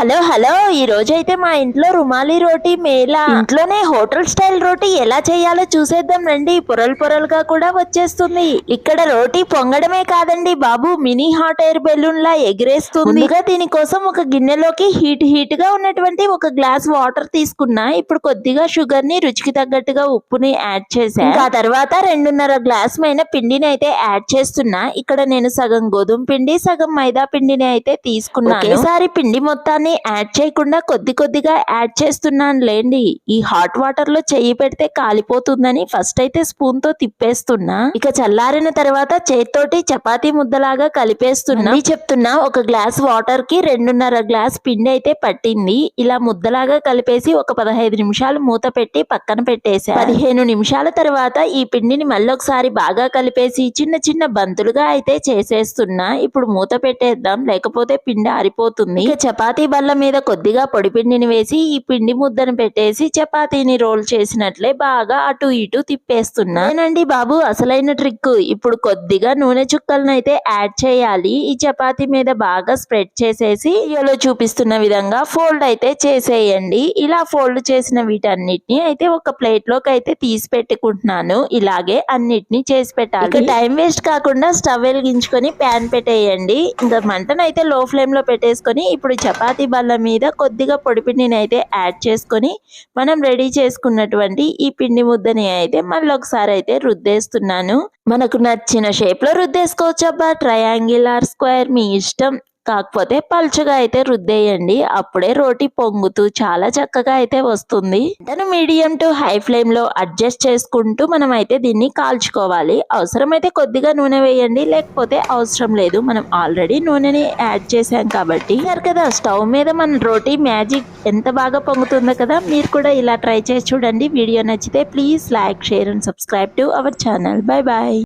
Hello hello ఈ రోజు అయితే మా ఇంట్లో రుమాలి రోటీ మేలా ఇంట్లోనే హోటల్ స్టైల్ రోటీ ఎలా చేయాలో చూసేద్దాం రండి. పొరలు పొరలుగా కూడా వచ్చేస్తుంది. ఇక్కడ రోటీ పొంగడమే కాదండి బాబు మినీ హాట్ ఎయిర్ బెలూన్ లా ఎగిరేస్తుంది. ముందుగా దీనికోసం ఒక గిన్నెలోకి హీట్ హీట్గా ఉన్నటువంటి ఒక గ్లాస్ వాటర్ తీసుకున్నా ఇప్పుడు కొద్దిగా షుగర్ని రుచికి తగ్గట్టుగా ఉప్పుని యాడ్ చేసా ఆ తర్వాత రెండున్నర గ్లాస్ మైన పిండిని అయితే యాడ్ చేస్తున్నా. ఇక్కడ నేను సగం గోధుమ పిండి సగం మైదా పిండిని అయితే తీసుకున్నాను. ఒకేసారి పిండి మొత్తాన్ని యాడ్ చేయకుండా కొద్ది కొద్దిగా యాడ్ చేస్తున్నాను లేండి ఈ హాట్ వాటర్లో చెయ్యి పెడితే కాలిపోతుందని ఫస్ట్ అయితే స్పూన్తో తిప్పేస్తున్నా. ఇక చల్లారిన తర్వాత చేత్తోటి చపాతీ ముద్దలాగా కలిపేస్తున్నా. చెప్తున్నా ఒక గ్లాస్ వాటర్కి రెండున్నర గ్లాస్ పిండి అయితే పట్టింది. ఇలా ముద్దలాగా కలిపేసి ఒక పదహైదు నిమిషాలు మూత పెట్టి పక్కన పెట్టేసా. పదిహేను నిమిషాల తర్వాత ఈ పిండిని మళ్ళీ ఒకసారి బాగా కలిపేసి చిన్న చిన్న బంతులుగా అయితే చేసేస్తున్నా. ఇప్పుడు మూత పెట్టేద్దాం లేకపోతే పిండి ఆరిపోతుంది. ఇక చపాతీ బల్ల మీద కొద్దిగా పొడి పిండిని వేసి ఈ పిండి ముద్దను పెట్టేసి చపాతీని రోల్ చేసినట్లే బాగా అటు ఇటు తిప్పేస్తున్నా. నేనండి బాబు అసలైన ట్రిక్. ఇప్పుడు కొద్దిగా నూనె చుక్కలను అయితే యాడ్ చేయాలి. ఈ చపాతీ మీద బాగా స్ప్రెడ్ చేసేసి వీడియోలో చూపిస్తున్న విధంగా ఫోల్డ్ అయితే చేసేయండి. ఇలా ఫోల్డ్ చేసిన వీటన్నిటిని అయితే ఒక ప్లేట్లోకి అయితే తీసి పెట్టుకుంటున్నాను. ఇలాగే అన్నిటిని చేసి పెట్టాలి. టైం వేస్ట్ కాకుండా స్టవ్ వెలిగించుకొని ప్యాన్ పెట్టేయండి. ఇంకా మంటను అయితే లో ఫ్లేమ్లో పెట్టేసుకొని ఇప్పుడు చపాతీ బల్ల మీద కొద్దిగా పొడి పిండిని అయితే యాడ్ చేసుకొని మనం రెడీ చేసుకున్నటువంటి ఈ పిండి ముద్దని అయితే మళ్ళీ ఒకసారి అయితే రుద్దేస్తున్నాను. మనకు నచ్చిన షేప్లో రుద్దేసుకోవచ్చు అబ్బా. ట్రయాంగిల్ ఆర్ స్క్వేర్ మీ ఇష్టం. కాకపోతే పలుచగా అయితే రుద్దేయండి. అప్పుడే రోటి పొంగుతూ చాలా చక్కగా అయితే వస్తుంది. తను మీడియం టు హై ఫ్లేమ్లో అడ్జస్ట్ చేసుకుంటూ మనం అయితే దీన్ని కాల్చుకోవాలి. అవసరమైతే కొద్దిగా నూనె వేయండి. లేకపోతే అవసరం లేదు. మనం ఆల్రెడీ నూనెని యాడ్ చేసాం కాబట్టి. కదా స్టవ్ మీద మన రోటీ మ్యాజిక్ ఎంత బాగా పొంగుతుందో కదా మీరు కూడా ఇలా ట్రై చేసి చూడండి. వీడియో నచ్చితే please like share and subscribe to our channel. Bye bye.